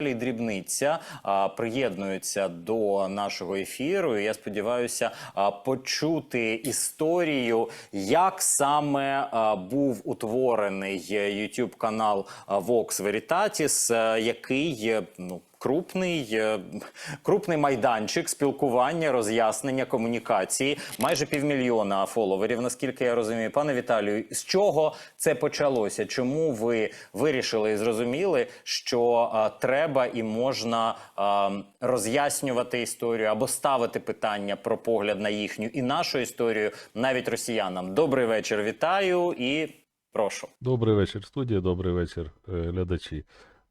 Дрібниця приєднується до нашого ефіру. Я сподіваюся почути історію, як саме був утворений YouTube канал Vox Veritatis, який е, ну. Крупний, е, крупний майданчик спілкування, роз'яснення, комунікації. Майже півмільйона фоловерів, наскільки я розумію. Пане Віталію, з чого це почалося? Чому ви вирішили і зрозуміли, що а, треба і можна а, роз'яснювати історію або ставити питання про погляд на їхню і нашу історію навіть росіянам? Добрий вечір, вітаю і прошу. Добрий вечір, студія, добрий вечір, е, глядачі.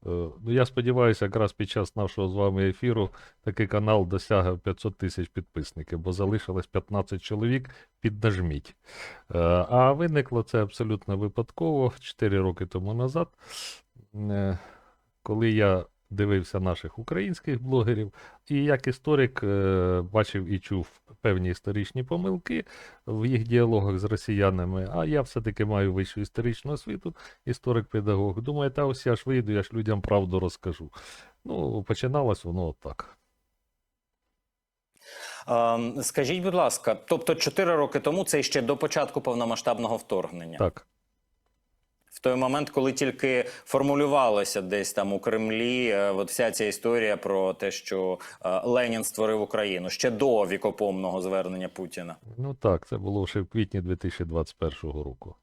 Е, Ну, я сподіваюся, якраз під час нашого з вами ефіру такий канал досягав 500 тисяч підписників, бо залишилось 15 чоловік, піднажміть. Е, А виникло це абсолютно випадково 4 роки тому назад, е, коли я дивився наших українських блогерів, і як історик е, бачив і чув певні історичні помилки в їх діалогах з росіянами, а я все-таки маю вищу історичну освіту, історик-педагог. Думаю, та ось я ж вийду, я ж людям правду розкажу. Ну, починалось воно отак. Скажіть, будь ласка, тобто 4 роки тому це ще до початку повномасштабного вторгнення. Так. В той момент, коли тільки формулювалася десь там у Кремлі, е, от вся ця історія про те, що е, Ленін створив Україну ще до вікопомного звернення Путіна. Ну так, це було ще в квітні 2021 року.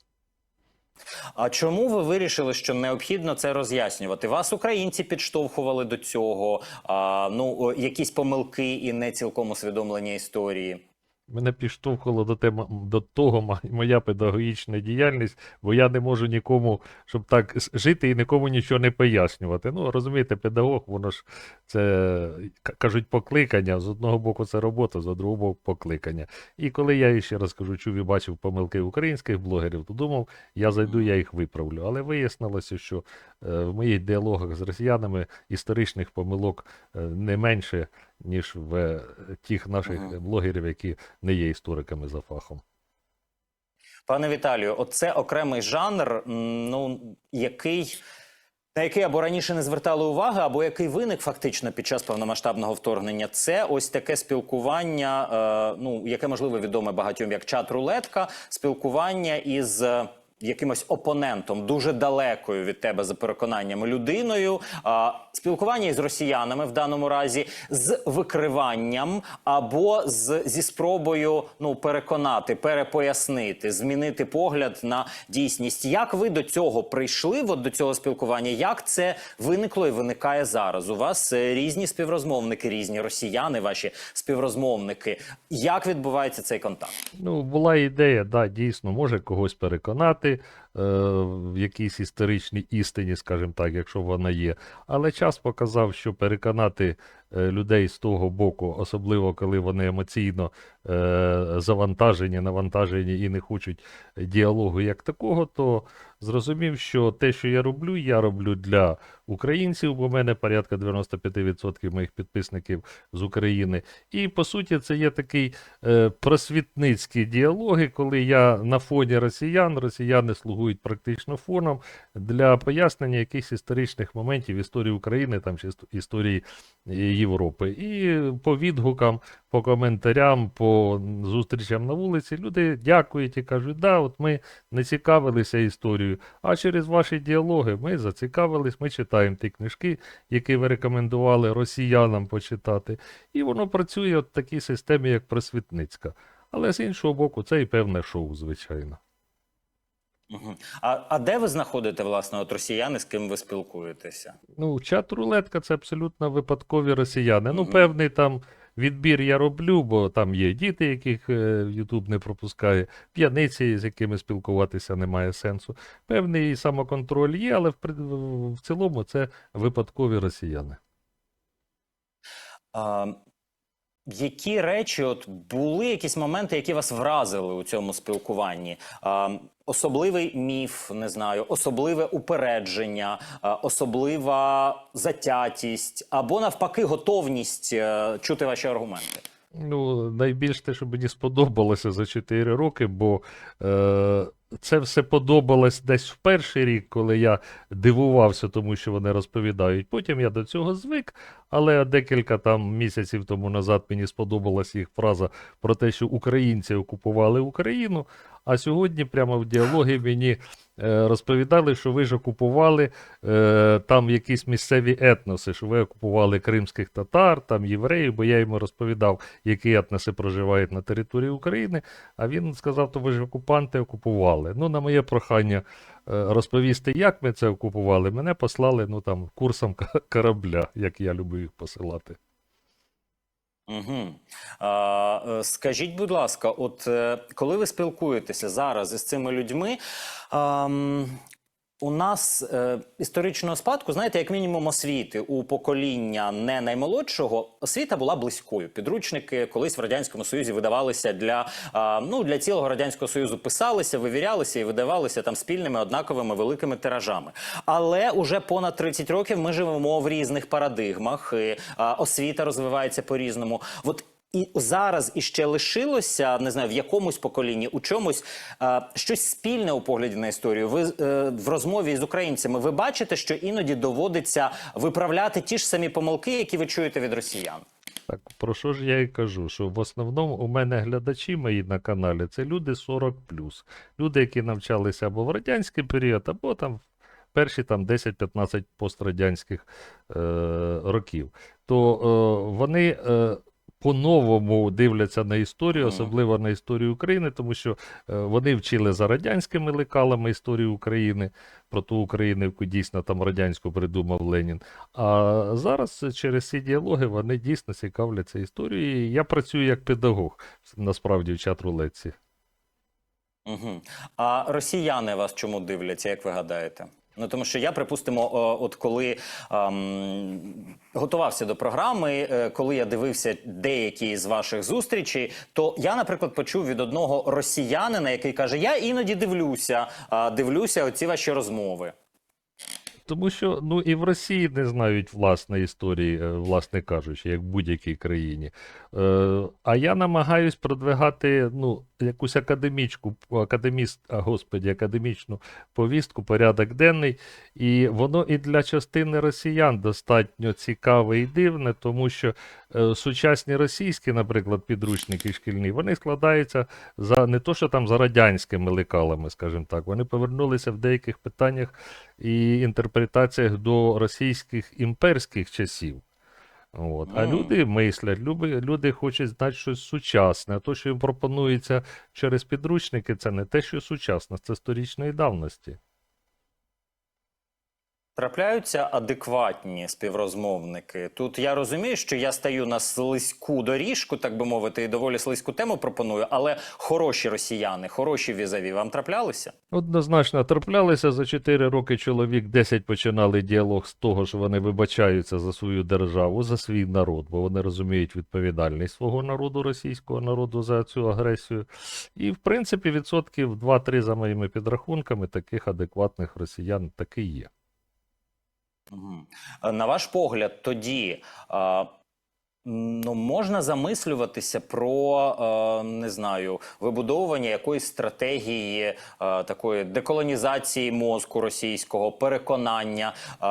А чому ви вирішили, що необхідно це роз'яснювати? Вас українці підштовхували до цього? А, ну якісь помилки і не цілком усвідомлення історії? Мене підштовхувало до, тема, до того моя педагогічна діяльність, бо я не можу нікому, щоб так жити і нікому нічого не пояснювати. Ну, розумієте, педагог, воно ж це кажуть покликання. З одного боку, це робота, з другого боку, покликання. І коли я ще раз кажу, чув і бачив помилки українських блогерів, то думав, я зайду, я їх виправлю. Але вияснилося, що е, в моїх діалогах з росіянами історичних помилок е, не менше, ніж в е, тих наших Мгм. блогерів, які не є істориками за фахом. Пане Віталію, оце окремий жанр, ну який. На який або раніше не звертали уваги, або який виник фактично під час повномасштабного вторгнення, це ось таке спілкування, е, ну яке можливо відоме багатьом як чат-рулетка, спілкування із е, якимось опонентом, дуже далекою від тебе за переконаннями людиною, а спілкування із росіянами в даному разі з викриванням або з зі спробою ну переконати, перепояснити, змінити погляд на дійсність. Як ви до цього прийшли? От до цього спілкування? Як це виникло і виникає зараз? У вас е, різні співрозмовники, різні росіяни, ваші співрозмовники. Як відбувається цей контакт? Ну, була ідея, да, дійсно, може когось переконати е, в якійсь історичній істині, скажімо так, якщо вона є. Але час показав, що переконати е, людей з того боку, особливо коли вони емоційно е, завантажені, навантажені і не хочуть діалогу як такого, то зрозумів, що те, що я роблю, я роблю для українців, бо в мене порядка 95% моїх підписників з України. І по суті, це є такий е, просвітницькі діалоги, коли я на фоні росіян, росіяни слугують практично фоном для пояснення якихось історичних моментів історії України там чи історії Європи. І по відгукам, по коментарям, по зустрічам на вулиці люди дякують і кажуть, да, от ми не цікавилися історією, а через ваші діалоги ми зацікавились, ми читаємо ті книжки, які ви рекомендували росіянам почитати. І воно працює от в такій системі, як просвітницька. Але з іншого боку, це і певне шоу, звичайно. А, а де ви знаходите власне от росіяни, з ким ви спілкуєтеся? Ну, чат-рулетка це абсолютно випадкові росіяни. Ну, певний там відбір я роблю, бо там є діти, яких е, YouTube не пропускає, п'яниці, з якими спілкуватися немає сенсу. Певний самоконтроль є, але в, цілому це випадкові росіяни. А, які речі от були якісь моменти, які вас вразили у цьому спілкуванні? Особливий міф, не знаю, особливе упередження, особлива затятість, або навпаки, готовність е, чути ваші аргументи. Ну, найбільш те, що мені сподобалося за 4 роки, бо е, це все подобалось десь в перший рік, коли я дивувався, тому що вони розповідають. Потім я до цього звик, але декілька там місяців тому назад мені сподобалася їх фраза про те, що українці окупували Україну. А сьогодні, прямо в діалогі, мені розповідали, що ви ж окупували е, там якісь місцеві етноси, що ви окупували кримських татар, там євреїв, бо я йому розповідав, які етноси проживають на території України. А він сказав, то ви ж окупанти окупували. Ну, на моє прохання е, розповісти, як ми це окупували, мене послали ну, там, курсом корабля, як я люблю їх посилати. Угу. А, е, скажіть, будь ласка, от е, коли ви спілкуєтеся зараз із цими людьми, ам, у нас е, історичного спадку, знаєте, як мінімум освіти у покоління не наймолодшого, освіта була близькою. Підручники колись в радянському союзі видавалися для а, ну для цілого радянського союзу. Писалися, вивірялися і видавалися там спільними однаковими великими тиражами. Але уже понад 30 років ми живемо в різних парадигмах. І, а, освіта розвивається по різному. От і зараз іще лишилося, не знаю, в якомусь поколінні, у чомусь е, щось спільне у погляді на історію. Ви е, в розмові з українцями ви бачите, що іноді доводиться виправляти ті ж самі помилки, які ви чуєте від росіян. Так, про що ж я і кажу? Що в основному у мене глядачі мої на каналі це люди 40 Люди, які навчалися або в радянський період, або там перші там 10-15 пострадянських е, років. То е, вони. Е, по-новому дивляться на історію, особливо на історію України, тому що е, вони вчили за радянськими лекалами історію України, про ту Україну, яку дійсно там радянську придумав Ленін. А зараз через ці діалоги вони дійсно цікавляться історією. Я працюю як педагог насправді в чат-рулетці. Угу. А росіяни вас чому дивляться, як ви гадаєте? Ну тому що я, припустимо, от коли ем, готувався до програми, е, коли я дивився деякі з ваших зустрічей, то я, наприклад, почув від одного росіянина, який каже: Я іноді дивлюся, дивлюся оці ваші розмови. Тому що ну і в Росії не знають власної історії, е, власне кажучи, як в будь-якій країні. Е, а я намагаюсь продвигати ну, якусь академічку, академіст, а, господі, академічну повістку, порядок денний. І воно і для частини росіян достатньо цікаве і дивне, тому що сучасні російські, наприклад, підручники шкільні, вони складаються за не то, що там за радянськими лекалами, скажімо так. Вони повернулися в деяких питаннях і інтерпретаціях до російських імперських часів. От. А Мгм. люди мислять, люди, люди хочуть знати щось сучасне. А то, що їм пропонується через підручники, це не те, що сучасне, це сторічної давності. Трапляються адекватні співрозмовники. Тут я розумію, що я стаю на слизьку доріжку, так би мовити, і доволі слизьку тему пропоную, але хороші росіяни, хороші візаві вам траплялися? Однозначно траплялися за 4 роки чоловік 10 починали діалог з того, що вони вибачаються за свою державу, за свій народ, бо вони розуміють відповідальність свого народу, російського народу за цю агресію. І, в принципі, відсотків 2-3 за моїми підрахунками таких адекватних росіян таки є. Е, На ваш погляд, тоді а, ну, можна замислюватися про е, не знаю вибудовування якоїсь стратегії е, такої деколонізації мозку російського, переконання. Е,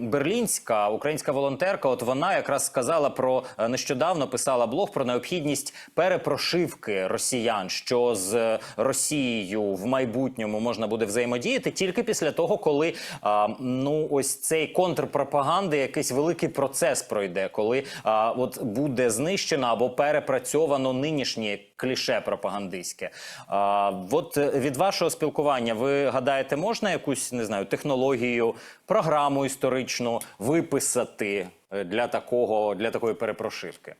Берлінська українська волонтерка, от вона якраз сказала про нещодавно писала блог про необхідність перепрошивки росіян, що з Росією в майбутньому можна буде взаємодіяти тільки після того, коли ну ось цей контрпропаганди, якийсь великий процес пройде, коли от буде знищено або перепрацьовано нинішнє кліше пропагандистське. А, от е, від вашого спілкування ви гадаєте, можна якусь не знаю технологію, програму історичну виписати е, для такого для такої перепрошивки?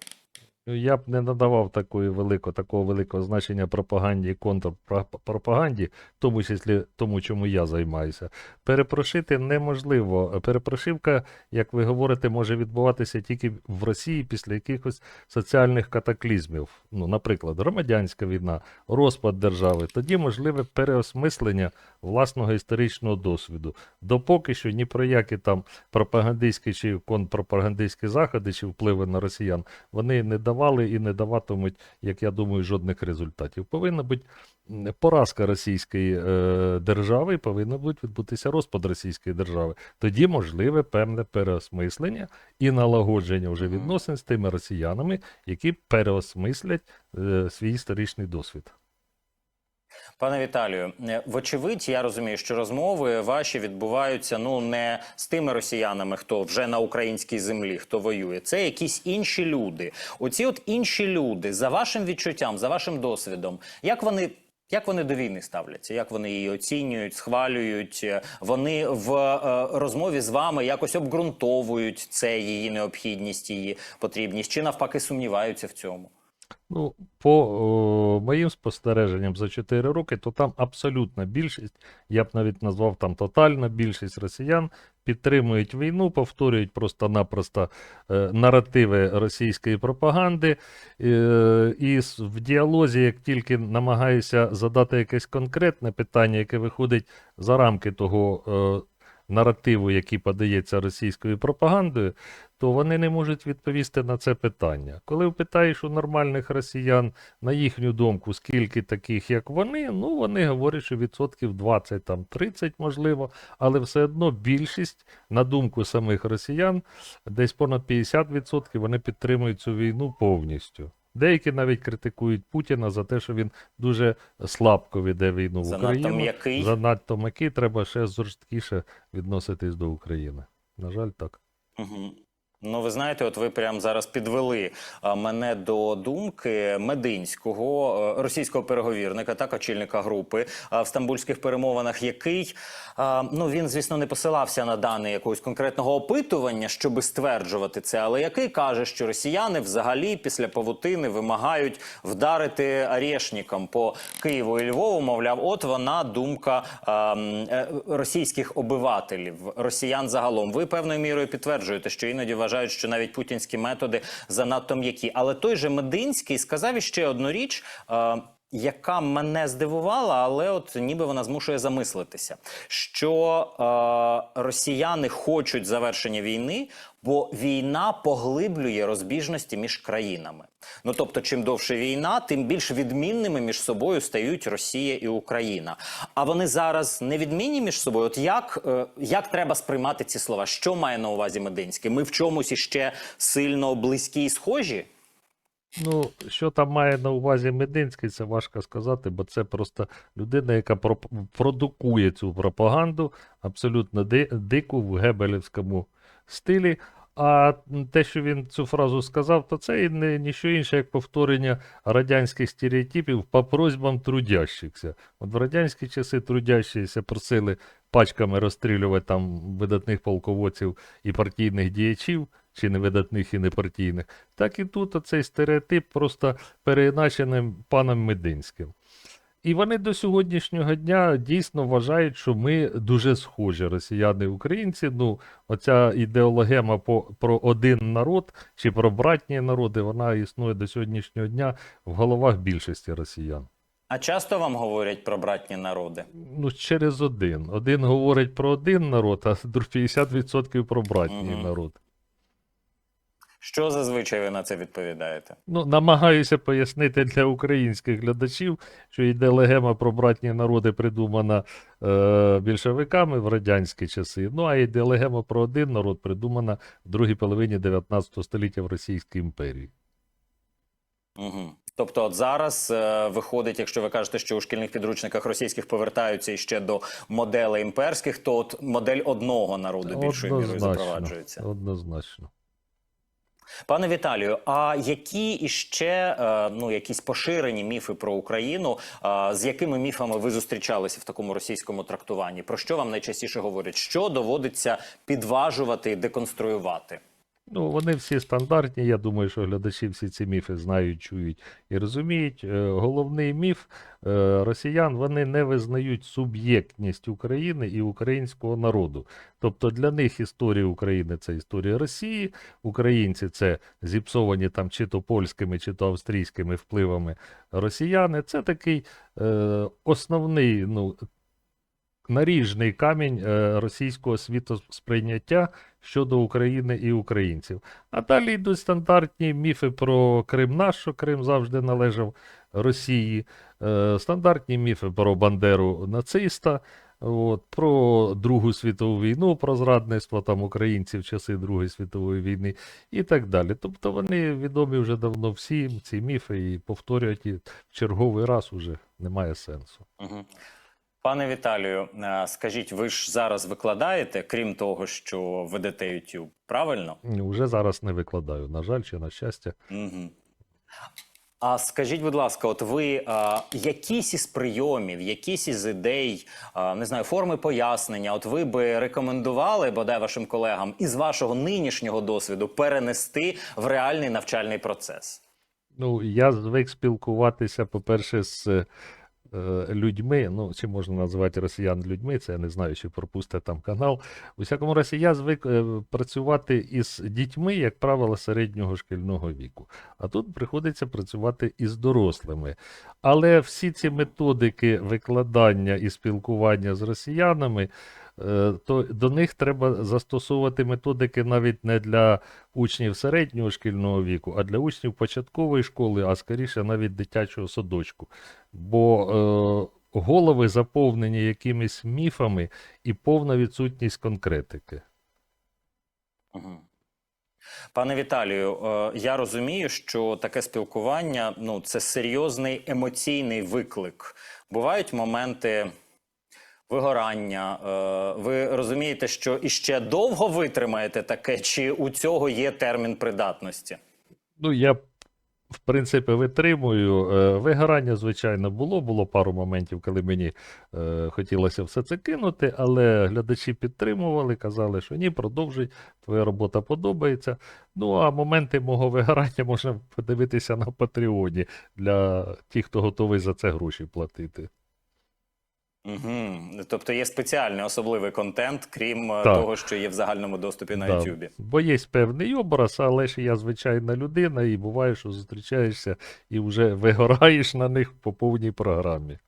Я б не надавав такої великого, такого великого значення пропаганді і контрпропаганді, в тому числі тому, чому я займаюся. Перепрошити неможливо. Перепрошивка, як ви говорите, може відбуватися тільки в Росії після якихось соціальних катаклізмів. Ну, наприклад, громадянська війна, розпад держави. Тоді можливе переосмислення власного історичного досвіду. Допоки що ні про які там пропагандистські чи контрпропагандистські заходи чи впливи на росіян вони не давали давали і не даватимуть, як я думаю, жодних результатів. Повинна бути поразка російської е, держави, і повинна бути відбутися розпад російської держави. Тоді можливе певне переосмислення і налагодження вже відносин з тими росіянами, які переосмислять е, свій історичний досвід. Пане Віталію, е, вочевидь, я розумію, що розмови ваші відбуваються ну не з тими росіянами, хто вже на українській землі, хто воює. Це якісь інші люди. Оці от інші люди, за вашим відчуттям, за вашим досвідом, як вони. Як вони до війни ставляться? Як вони її оцінюють, схвалюють? Вони в е, розмові з вами якось обґрунтовують це її необхідність, її потрібність, чи навпаки сумніваються в цьому? Ну, по о, моїм спостереженням за 4 роки, то там абсолютна більшість, я б навіть назвав там тотальна більшість росіян підтримують війну, повторюють просто-напросто е, наративи російської пропаганди. Е, і в діалозі, як тільки намагаюся задати якесь конкретне питання, яке виходить за рамки того е, наративу, який подається російською пропагандою, то вони не можуть відповісти на це питання. Коли питаєш у нормальних росіян, на їхню думку, скільки таких, як вони, ну вони говорять, що відсотків 20, там 30, можливо, але все одно більшість, на думку самих росіян, десь понад 50% вони підтримують цю війну повністю. Деякі навіть критикують Путіна за те, що він дуже слабко веде війну в Занадто Україну. м'який. Занадто м'який, треба ще жорсткіше відноситись до України. На жаль, так. Угу. Ну, ви знаєте, от ви прямо зараз підвели мене до думки Мединського, е, російського переговірника, так, очільника групи в стамбульських перемовинах, який, ну він, звісно, не посилався на дані якогось конкретного опитування, щоби стверджувати це, але який каже, що росіяни взагалі після павутини вимагають вдарити арешникам по Києву і Львову. Мовляв, от вона думка е, російських обивателів, росіян загалом. Ви певною мірою підтверджуєте, що іноді вважають, що навіть путінські методи занадто м'які. Але той же Мединський сказав іще одну річ. Яка мене здивувала, але от ніби вона змушує замислитися, що е, росіяни хочуть завершення війни, бо війна поглиблює розбіжності між країнами. Ну тобто, чим довше війна, тим більш відмінними між собою стають Росія і Україна. А вони зараз не відмінні між собою. От як, е, як треба сприймати ці слова? Що має на увазі Мединський? Ми в чомусь іще сильно близькі і схожі? Ну, що там має на увазі Мединський, це важко сказати, бо це просто людина, яка продукує цю пропаганду абсолютно дику в гебелівському стилі. А те, що він цю фразу сказав, то це і не ніщо інше, як повторення радянських стереотипів по просьбам трудящихся. От в радянські часи трудящіся просили пачками розстрілювати там видатних полководців і партійних діячів, чи невидатних і непартійних, так і тут оцей стереотип просто переіначеним паном Мединським. І вони до сьогоднішнього дня дійсно вважають, що ми дуже схожі, росіяни і українці. Ну, оця ідеологема по, про один народ чи про братні народи, вона існує до сьогоднішнього дня в головах більшості росіян. А часто вам говорять про братні народи? Ну, через один. Один говорить про один народ, а друг 50% про братній Мгм. народ. Що зазвичай ви на це відповідаєте? Ну, намагаюся пояснити для українських глядачів, що ідеологема про братні народи придумана е, більшовиками в радянські часи. Ну а ідеологема про один народ придумана в другій половині 19 століття в Російській імперії. Угу. Тобто, от зараз е, виходить, якщо ви кажете, що у шкільних підручниках російських повертаються іще до моделей імперських, то от модель одного народу більшою мірою запроваджується. Однозначно. Пане Віталію, а які іще е, ну якісь поширені міфи про Україну? е, з якими міфами ви зустрічалися в такому російському трактуванні? Про що вам найчастіше говорять? Що доводиться підважувати і деконструювати? Ну, вони всі стандартні. Я думаю, що глядачі всі ці міфи знають, чують і розуміють. Е, Головний міф е, росіян вони не визнають суб'єктність України і українського народу. Тобто для них історія України це історія Росії, українці це зіпсовані там чи то польськими, чи то австрійськими впливами росіяни. Це такий е, основний ну, наріжний камінь е, російського світосприйняття щодо України і українців. А далі йдуть стандартні міфи про Крим наш, що Крим завжди належав Росії, е, стандартні міфи про Бандеру нациста. От, про Другу світову війну, про зрадництво там українців в часи Другої світової війни і так далі. Тобто вони відомі вже давно всім, ці міфи, і повторювати їх в черговий раз уже немає сенсу. Угу. Пане Віталію, е, скажіть, ви ж зараз викладаєте, крім того, що ведете YouTube, правильно? Уже зараз не викладаю, на жаль, чи на щастя. Угу. А скажіть, будь ласка, от ви а, якісь із прийомів, якісь із ідей, а, не знаю, форми пояснення, от ви би рекомендували бодай вашим колегам із вашого нинішнього досвіду перенести в реальний навчальний процес? Ну, я звик спілкуватися, по-перше, з е, людьми. Ну, чи можна назвати росіян людьми, це я не знаю, чи пропустить там канал. У всякому разі, я звик е, працювати із дітьми, як правило, середнього шкільного віку. А тут приходиться працювати із дорослими. Але всі ці методики викладання і спілкування з росіянами. Е, То до них треба застосовувати методики навіть не для учнів середнього шкільного віку, а для учнів початкової школи, а скоріше навіть дитячого садочку. Бо е, голови заповнені якимись міфами і повна відсутність конкретики. Пане Віталію, е, я розумію, що таке спілкування ну, це серйозний емоційний виклик. Бувають моменти вигорання. Е, Ви розумієте, що іще довго витримаєте таке, чи у цього є термін придатності? Ну, я, в принципі, витримую. Е, Вигорання, звичайно, було. Було пару моментів, коли мені е, хотілося все це кинути, але глядачі підтримували, казали, що ні, продовжуй, твоя робота подобається. Ну, а моменти мого вигорання можна подивитися на Патреоні для тих, хто готовий за це гроші платити. Угу. Тобто є спеціальний особливий контент, крім е, Так. того, що є в загальному доступі на Да. Бо є певний образ, але ж я звичайна людина, і буває, що зустрічаєшся і вже вигораєш на них по повній програмі.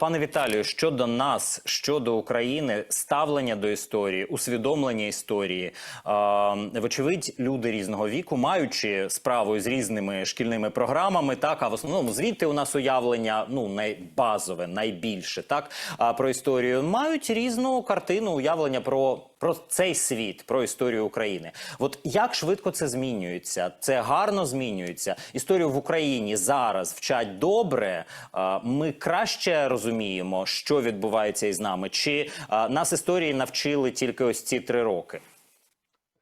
Пане Віталію, щодо нас, щодо України, ставлення до історії, усвідомлення історії. Вочевидь, люди різного віку, маючи справу з різними шкільними програмами, так а в основному звідти у нас уявлення ну найбазове, найбільше, так про історію мають різну картину уявлення про. Про цей світ, про історію України. От як швидко це змінюється? Це гарно змінюється. Історію в Україні зараз вчать добре. Ми краще розуміємо, що відбувається із нами. Чи нас історії навчили тільки ось ці три роки?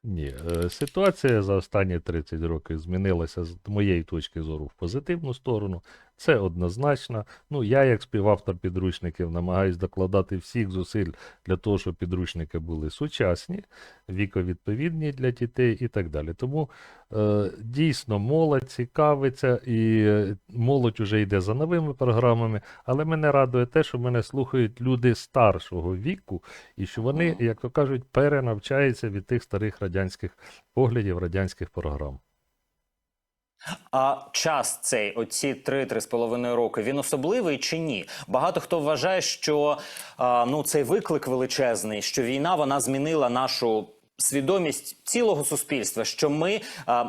Ні, е, ситуація за останні 30 років змінилася з моєї точки зору в позитивну сторону. Це однозначно. Ну, я, як співавтор підручників, намагаюся докладати всіх зусиль для того, щоб підручники були сучасні, віковідповідні для дітей і так далі. Тому е, дійсно молодь цікавиться, і е, молодь уже йде за новими програмами, але мене радує те, що мене слухають люди старшого віку, і що вони, як то кажуть, перенавчаються від тих старих радянських поглядів, радянських програм. А час цей, оці три-три з половиною роки, він особливий чи ні? Багато хто вважає, що а, ну цей виклик величезний, що війна вона змінила нашу. Свідомість цілого суспільства, що ми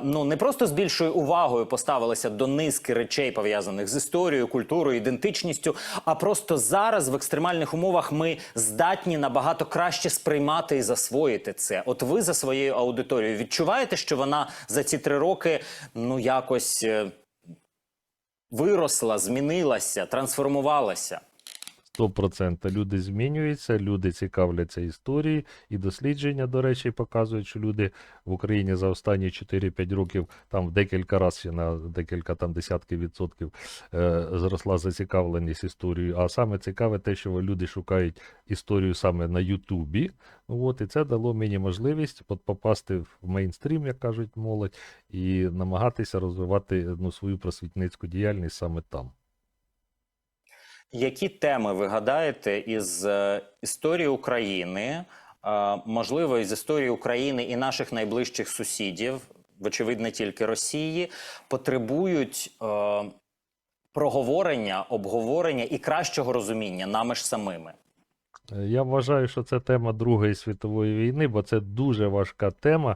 ну не просто з більшою увагою поставилися до низки речей пов'язаних з історією, культурою, ідентичністю, а просто зараз в екстремальних умовах ми здатні набагато краще сприймати і засвоїти це. От ви за своєю аудиторією відчуваєте, що вона за ці три роки ну якось е, виросла, змінилася, трансформувалася? 100% люди змінюються, люди цікавляться історією, і дослідження, до речі, показують, що люди в Україні за останні 4-5 років там в декілька разів на декілька там десятків відсотків е, зросла зацікавленість історією. А саме цікаве те, що люди шукають історію саме на Ютубі. От, і це дало мені можливість от, попасти в мейнстрім, як кажуть молодь, і намагатися розвивати ну, свою просвітницьку діяльність саме там. Які теми ви гадаєте із е, історії України, е, можливо, із історії України і наших найближчих сусідів, вочевидь, не тільки Росії, потребують е, проговорення, обговорення і кращого розуміння нами ж самими? Я вважаю, що це тема Другої світової війни, бо це дуже важка тема,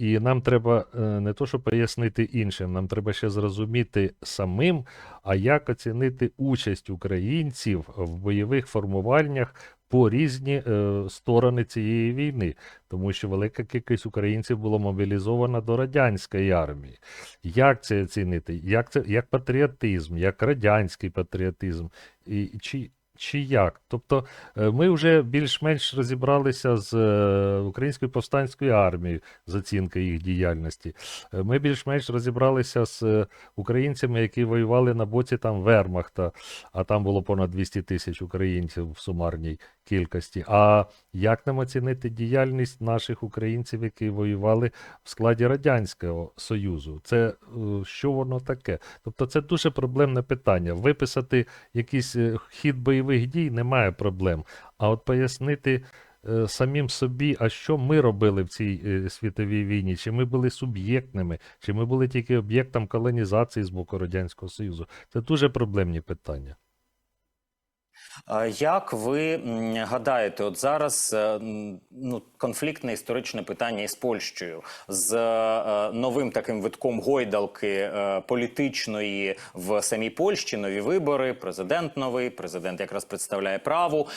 і нам треба е, не то, що пояснити іншим, нам треба ще зрозуміти самим, а як оцінити участь українців в бойових формуваннях по різні е, сторони цієї війни, тому що велика кількість українців було мобілізована до радянської армії. Як це оцінити? Як це як патріотизм, як радянський патріотизм? І чи чи як? Тобто е, ми вже більш-менш розібралися з е, Українською повстанською армією з оцінки їх діяльності. Е, Ми більш-менш розібралися з українцями, які воювали на боці там Вермахта, а там було понад 200 тисяч українців в сумарній кількості. А як нам оцінити діяльність наших українців, які воювали в складі Радянського Союзу? Це що воно таке? Тобто це дуже проблемне питання. Виписати якийсь хід бойових дій немає проблем. А от пояснити е, самим собі, а що ми робили в цій е, світовій війні? Чи ми були суб'єктними, чи ми були тільки об'єктом колонізації з боку Радянського Союзу? Це дуже проблемні питання. Як ви гадаєте, от зараз е, ну, конфліктне історичне питання із Польщею з е, новим таким витком гойдалки е, політичної в самій Польщі, нові вибори, президент новий, президент якраз представляє праву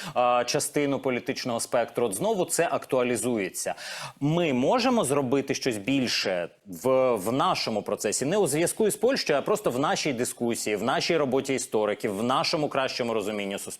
частину політичного спектру. От знову це актуалізується. Ми можемо зробити щось більше в, в нашому процесі, не у зв'язку із Польщею, а просто в нашій дискусії, в нашій роботі істориків, в нашому кращому розумінні суспільства.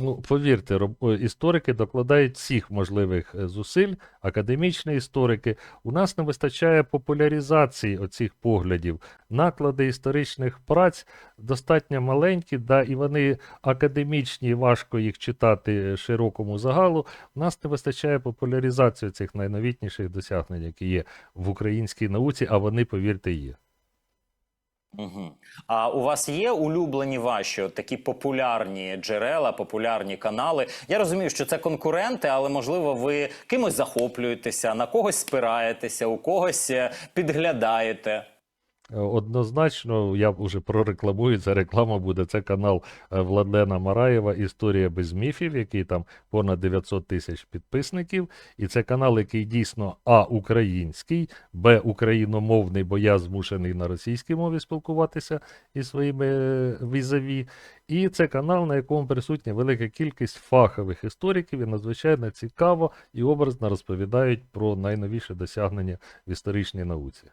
Ну, повірте, роб- історики докладають всіх можливих е, зусиль, академічні історики. У нас не вистачає популяризації оцих поглядів. Наклади історичних праць достатньо маленькі, да, і вони академічні, важко їх читати е, широкому загалу. У нас не вистачає популяризації цих найновітніших досягнень, які є в українській науці, а вони, повірте, є. Угу. А у вас є улюблені ваші такі популярні джерела, популярні канали? Я розумію, що це конкуренти, але можливо ви кимось захоплюєтеся, на когось спираєтеся, у когось е, підглядаєте. Е, Однозначно, я вже прорекламую, ця реклама буде. Це канал е, Владлена Мараєва Історія без міфів, який там понад 900 тисяч підписників. І це канал, який дійсно А український, Б україномовний, бо я змушений на російській мові спілкуватися із своїми е, візаві. І це канал, на якому присутня велика кількість фахових істориків і надзвичайно цікаво і образно розповідають про найновіші досягнення в історичній науці.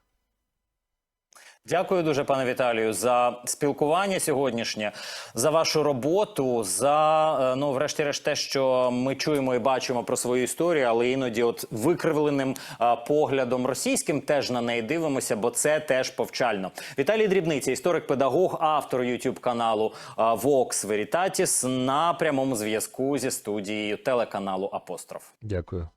Дякую дуже, пане Віталію, за спілкування сьогоднішнє, за вашу роботу, за е, ну, врешті-решт, те, що ми чуємо і бачимо про свою історію, але іноді, от викривленим а, поглядом російським, теж на неї дивимося, бо це теж повчально. Віталій Дрібниця, історик-педагог, автор youtube каналу а, Vox Veritatis на прямому зв'язку зі студією телеканалу Апостроф. Дякую.